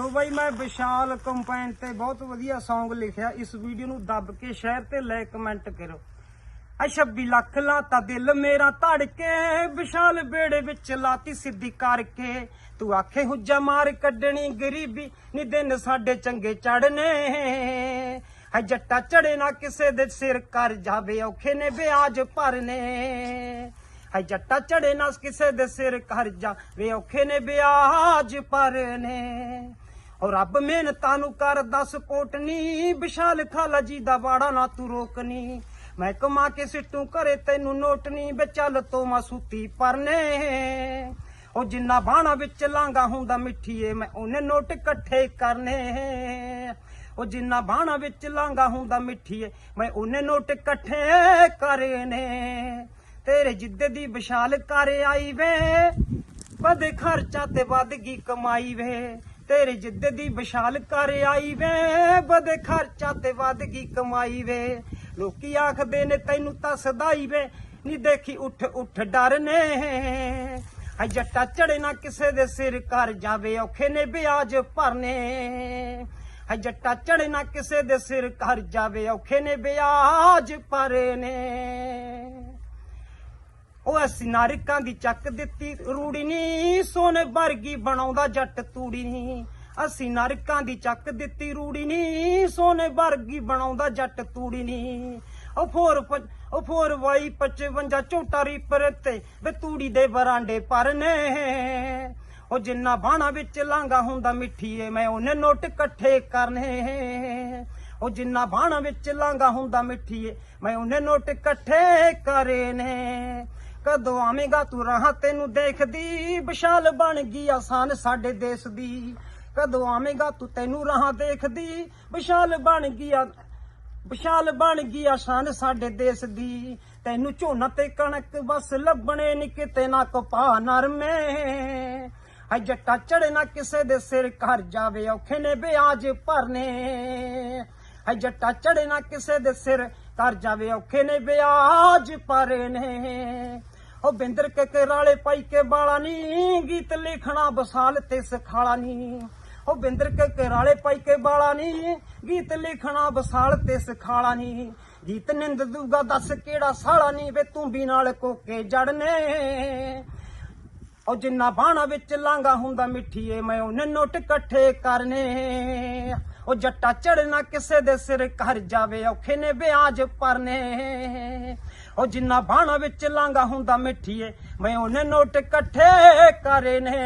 ਸੋ ਬਈ ਮੈਂ ਵਿਸ਼ਾਲ ਕੰਪੈਨ ਤੇ ਬਹੁਤ ਵਧੀਆ Song ਲਿਖਿਆ। ਇਸ ਵੀਡੀਓ ਨੂੰ ਦੱਬ ਕੇ ਸ਼ੇਅਰ ਤੇ ਲਾਈਕ ਕਮੈਂਟ ਕਰੋ ਆ 26 ਲੱਖ ਲਾਤਾ ਦਿਲ ਮੇਰਾ ਧੜ ਵਿਸ਼ਾਲ ਬੇੜੇ ਵਿੱਚ ਲਾਤੀ ਸਿੱਧੀ ਕਰਕੇ। ਤੂੰ ਆਖੇ ਹੁੱਜਾ ਮਾਰ ਕੱਢਣੀ ਗਰੀਬੀ, ਨੀ ਦਿਨ ਸਾਡੇ ਚੰਗੇ ਚੜਨੇ ਹੈ ਜੱਟਾ ਚੜੇ ਨਾ ਕਿਸੇ ਦੇ ਸਿਰ ਕਰ ਜਾਵੇ, ਔਖੇ ਨੇ ਵਿਆਜ ਭਰਨੇ। ਹੈ ਜੱਟਾ ਚੜੇ ਨਾ ਕਿਸੇ ਦੇ ਸਿਰ ਕਰ ਜਾ ਜਾਵੇ, ਔਖੇ ਨੇ ਵਿਆਜ ਭਰਨੇ। ਔਰ ਰੱਬ ਮਿਹਨਤਾਂ ਨੂੰ ਕਰਦਾ ਸਪੋਰਟ ਵਿਸ਼ਾਲ ਖਾਲਾ ਜੀ ਦਾ ਵਾੜਾ ਨਾ ਤੂੰ ਰੋਕਨੀ। ਮੈਂ ਕਮਾ ਕੇ ਸਿੱਟੂ ਘਰੇ ਤੈਨੂੰ ਨੋਟ ਨੀ ਚੱਲ ਤੋ ਮਾਸੂਤੀ ਪਰਨੇ। ਉਹ ਜਿੰਨਾ ਬਾਣਾ ਵਿੱਚ ਲਾਂਗਾ ਹੁੰਦਾ ਮਿੱਠੀਏ, ਮੈਂ ਉਹਨੇ ਨੋਟ ਇਕੱਠੇ ਕਰਨੇ। ਉਹ ਜਿੰਨਾ ਬਾਣਾ ਵਿੱਚ ਲਾਂਗਾ ਹੁੰਦਾ ਮਿੱਠੀਏ, ਮੈਂ ਉਹਨੇ ਨੋਟ ਇਕੱਠੇ ਕਰਨੇ। ਤੇਰੇ ਜਿੱਦੇ ਦੀ ਵਿਸ਼ਾਲ ਕਰ ਆਈ ਵੇ, ਵਧੇ ਖਰਚਾ ਤੇ ਵੱਧ ਗਈ ਕਮਾਈ ਵੇ। ਤੇਰੀ ਜਿੱਦ ਦੀ ਵਿਸ਼ਾਲ ਕਰ ਆਈ ਵੇ, ਵਧੇ ਖਰਚਾ ਤੇ ਵੱਧ ਗਈ ਕਮਾਈ ਵੇ। ਲੋਕੀ ਆਖਦੇ ਨੇ ਤੈਨੂੰ ਤਾਂ ਸਦਾਈ ਵੇ, ਨੀ ਦੇਖੀ ਉੱਠ ਉੱਠ ਡਰ ਨੇ। ਹੈ ਜੱਟਾ ਚੜੇ ਨਾ ਕਿਸੇ ਦੇ ਸਿਰ ਕਰ ਜਾਵੇ, ਔਖੇ ਨੇ ਵਿਆਜ ਭਰਨੇ। ਹੈ ਜੱਟਾ ਚੜੇ ਨਾ ਕਿਸੇ ਦੇ ਸਿਰ ਕਰ ਜਾਵੇ, ਔਖੇ ਨੇ ਵਿਆਜ ਭਰਨੇ। ਉਹ ਅਸੀਂ ਨਾਰਿਕਾਂ ਦੀ ਚੱਕ ਦਿੱਤੀ, ਰੂੜੀ ਨੀ, ਸੋਨੇ ਵਰਗੀ ਬਣਾਉਂਦਾ ਜੱਟ ਤੂੜੀ ਨੀ। ਅਸੀਂ ਨਰਕਾਂ ਦੀ ਚੱਕ ਦਿੱਤੀ, ਰੂੜੀ ਨੀ, ਸੋਨੇ ਵਰਗੀ ਬਣਾਉਂਦਾ ਜੱਟ ਤੂੜੀ ਨੀ। ਉਹ ਫੋਰ ਉਹ ਫੋਰ ਵਾਈ 55 ਝੋਟਾ ਰੀਪਰ ਤੇ, ਵੇ ਤੂੜੀ ਦੇ ਬਰਾਂਡੇ ਪਰਨੇ ਉਹ ਜਿੰਨਾ ਬਾਣਾ ਵਿੱਚ ਲਾਂਗਾ ਹੁੰਦਾ ਮਿੱਠੀਏ, ਮੈਂ ਉਹਨੇ ਨੋਟ ਇਕੱਠੇ ਕਰਨੇ। ਉਹ ਜਿੰਨਾ ਬਾਣਾ ਵਿੱਚ ਲਾਂਗਾ ਹੁੰਦਾ ਮਿੱਠੀਏ, ਮੈਂ ਉਹਨੇ ਨੋਟ ਇਕੱਠੇ ਕਰੇ ਨੇ। ਕਦੋਂ ਆਵੇਂਗਾ ਤੂੰ ਰਾਹ ਤੈਨੂੰ ਦੇਖਦੀ? ਵਿਸ਼ਾਲ ਬਣ ਗਈ ਆਸਾਨ ਸਾਡੇ ਦੇਸ਼ ਦੀ। ਕਦੋਂ ਆਵੇਂਗਾ ਤੂੰ ਤੈਨੂੰ ਰਾਹ ਦੇਖਦੀ? ਵਿਸ਼ਾਲ ਬਣ ਗਈ ਵਿਸ਼ਾਲ ਬਣ ਗਈ ਆਸਾਨ ਸਾਡੇ ਦੇਸ਼ ਦੀ। ਤੈਨੂੰ ਝੋਨਾ ਤੇ ਕਣਕ ਬਸ ਲੱਭਣੇ ਨੀ ਕਿਤੇ ਨਾ ਕਪਾ ਨਰਮੇ। ਹੈ ਜੱਟਾ ਚੜੇ ਨਾ ਕਿਸੇ ਦੇ ਸਿਰ ਘਰ ਜਾਵੇ, ਔਖੇ ਨੇ ਵਿਆਜ ਭਰਨੇ। ਹੈ ਜੱਟਾ ਚੜੇ ਨਾ ਕਿਸੇ ਦੇ ਸਿਰ ਕਰ ਜਾਵੇ ਔਖੇ ਨੇ ਵਿਆਜ ਭਰਨੇ ਉਹ ਬਿੰਦਰ ਕੇ ਪਾਈ ਕੇ ਬਾਲਾ ਨੀ, ਗੀਤ ਲਿਖਣਾ ਬਸਾਲ ਤੇ ਸਖਾਲਾ ਨੀ। ਉਹ ਬਿੰਦਰ ਕੇ ਕਰਾਲੇ ਪਾਈ ਕੇ ਬਾਲਾ ਨੀ, ਗੀਤ ਲਿਖਣਾ ਬਸਾਲ ਤੇ ਸਖਾਲਾ ਨੀ। ਗੀਤ ਨਿੰਦ ਦੂਗਾ ਦੱਸ ਕਿਹੜਾ ਸਾਲਾ ਨੀ, ਵੇ ਤੂੰ ਵੀ ਨਾਲ ਕੋਕੇ ਜੜਨੇ। ਉਹ ਜਿੰਨਾ ਬਾਣਾ ਵਿੱਚ ਲਾਂਗਾ ਹੁੰਦਾ ਮਿੱਠੀਏ, ਮੈਂ ਉਹਨੇ ਨੋਟ ਇਕੱਠੇ ਕਰਨੇ। ਉਹ ਜੱਟਾ ਚੜਨਾ ਕਿਸੇ ਦੇ ਸਿਰ ਘਰ ਜਾਵੇ, ਔਖੇ ਨੇ ਵਿਆਜ ਭਰਨੇ। ਉਹ ਜਿੰਨਾ ਬਾਣਾ ਵਿੱਚ ਲਾਂਗਾ ਹੁੰਦਾ ਮਿੱਠੀਏ, ਮੈਂ ਉਹਨੇ ਨੋਟ ਇਕੱਠੇ ਕਰਨੇ।